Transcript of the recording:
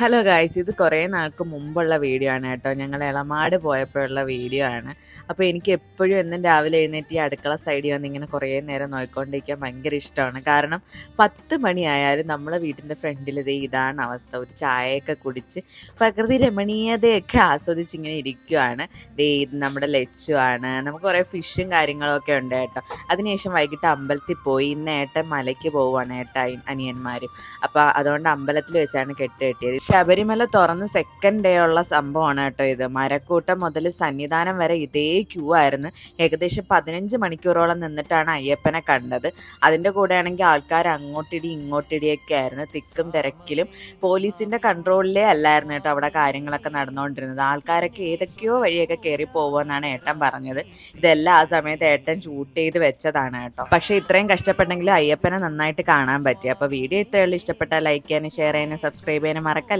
Hello guys ഇത് കുറേ നാൾക്ക് മുമ്പുള്ള വീഡിയോ ആണ് കേട്ടോ. ഞങ്ങൾ ഇളമാട് പോയപ്പോഴുള്ള വീഡിയോ ആണ്. അപ്പോൾ എനിക്ക് എപ്പോഴും എന്നും രാവിലെ എഴുന്നേറ്റ് ഈ അടുക്കള സൈഡിൽ വന്ന് ഇങ്ങനെ കുറേ നേരം നോക്കിക്കൊണ്ടിരിക്കാൻ ഭയങ്കര ഇഷ്ടമാണ്. കാരണം പത്ത് മണിയായാലും നമ്മളെ വീട്ടിന്റെ ഫ്രണ്ടിൽ ഇതേ ഇതാണ് അവസ്ഥ. ഒരു ചായയൊക്കെ കുടിച്ച് പ്രകൃതി രമണീയതയൊക്കെ ആസ്വദിച്ച് ഇങ്ങനെ ഇരിക്കുവാണ്. ദേ ഇത് നമ്മുടെ ലച്ചുവാണ് നമുക്ക് കുറേ ഫിഷും കാര്യങ്ങളൊക്കെ ഉണ്ട് കേട്ടോ. അതിനുശേഷം വൈകിട്ട് അമ്പലത്തിൽ പോയി ഇന്ന് ഏട്ടൻ മലയ്ക്ക് പോവുകയാണ് ഏട്ടായും അനിയന്മാരും. അപ്പോൾ അതുകൊണ്ട് അമ്പലത്തിൽ വെച്ചാണ് കെട്ട് കെട്ടിയത്. ശബരിമല തുറന്ന് സെക്കൻഡ് ഡേ ഉള്ള സംഭവമാണ് കേട്ടോ ഇത്. മരക്കൂട്ടം മുതൽ സന്നിധാനം വരെ ഇതേ ക്യൂ ആയിരുന്നു. ഏകദേശം പതിനഞ്ച് മണിക്കൂറോളം നിന്നിട്ടാണ് അയ്യപ്പനെ കണ്ടത്. അതിന്റെ കൂടെയാണെങ്കിൽ ആൾക്കാർ അങ്ങോട്ടിടി ഇങ്ങോട്ടിടിയൊക്കെ ആയിരുന്നു. തിക്കും തിരക്കിലും പോലീസിന്റെ കൺട്രോളിലേ അല്ലായിരുന്നു കേട്ടോ അവിടെ കാര്യങ്ങളൊക്കെ നടന്നുകൊണ്ടിരുന്നത്. ആൾക്കാരൊക്കെ ഏതൊക്കെയോ വഴിയൊക്കെ കയറി പോകുമെന്നാണ് ഏട്ടൻ പറഞ്ഞത്. ഇതെല്ലാം ആ സമയത്ത് ഏട്ടൻ ഷൂട്ട് ചെയ്ത് വെച്ചതാണ് കേട്ടോ. പക്ഷേ ഇത്രയും കഷ്ടപ്പെട്ടെങ്കിലും അയ്യപ്പനെ നന്നായിട്ട് കാണാൻ പറ്റി. അപ്പോൾ വീഡിയോ ഇത്രയുള്ള ഇഷ്ടപ്പെട്ടാൽ ലൈക്ക് ചെയ്യാനും ഷെയർ ചെയ്യാനും സബ്സ്ക്രൈബ് ചെയ്യാനും മറക്കല്ല?